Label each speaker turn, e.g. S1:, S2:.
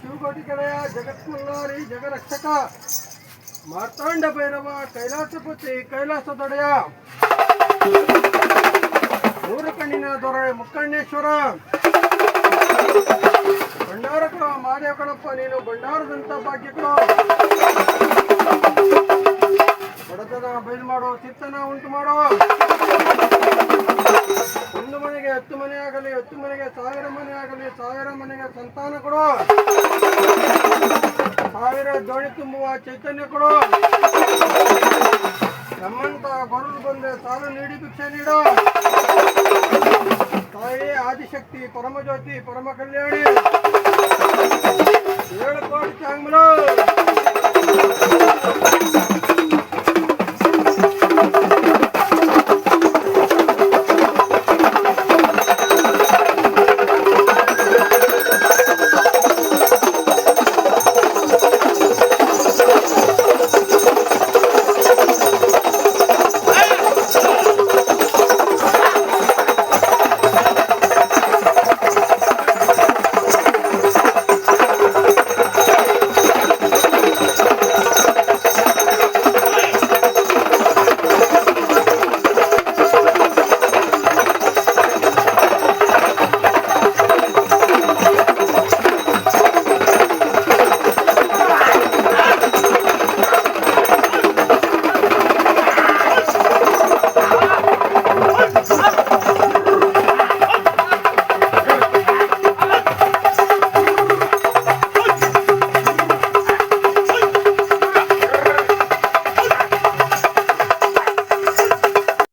S1: ಶಿವಕೋಟಿ ಕಡೆಯ ಜಗತ್ಮಲ್ಲಾರಿ ಜಗರಕ್ಷಕ ಮಾರ್ತಾಂಡ ಭೈರವ ಕೈಲಾಸಪತಿ ಕೈಲಾಸದೊಡೆಯ ಮೂರು ಕಣ್ಣಿನ ದೊರೆ ಮುಕ್ಕಣ್ಣೇಶ್ವರ. ಭಂಡಾರ ಕೊಡ ಕಣಪ್ಪ, ನೀನು ಭಂಡಾರದಂತ ಭಾಗ್ಯ ಬಡತನ ಬಯಲು ಮಾಡೋ ಚಿತ್ತನ ಉಂಟು ಮಾಡೋ. ಹತ್ತು ಮನೆ ಆಗಲಿ, ಹತ್ತು ಮನೆಗೆ ಸಾವಿರ ಮನೆ ಆಗಲಿ, ಸಾವಿರ ಮನೆಗೆ ಸಂತಾನ ಕೊಡು. ಸಾವಿರ ಜೋಡಿ ತುಂಬುವ ಚೈತನ್ಯ ಕೊಡು. ನಮ್ಮಂತ ಬರಲು ಬಂದೆ ಸಾಲ ನೀಡಿ ಭಿಕ್ಷೆ ನೀಡು. ತಾಯಿ ಆದಿಶಕ್ತಿ, ಪರಮಜ್ಯೋತಿ ಪರಮ ಕಲ್ಯಾಣಿ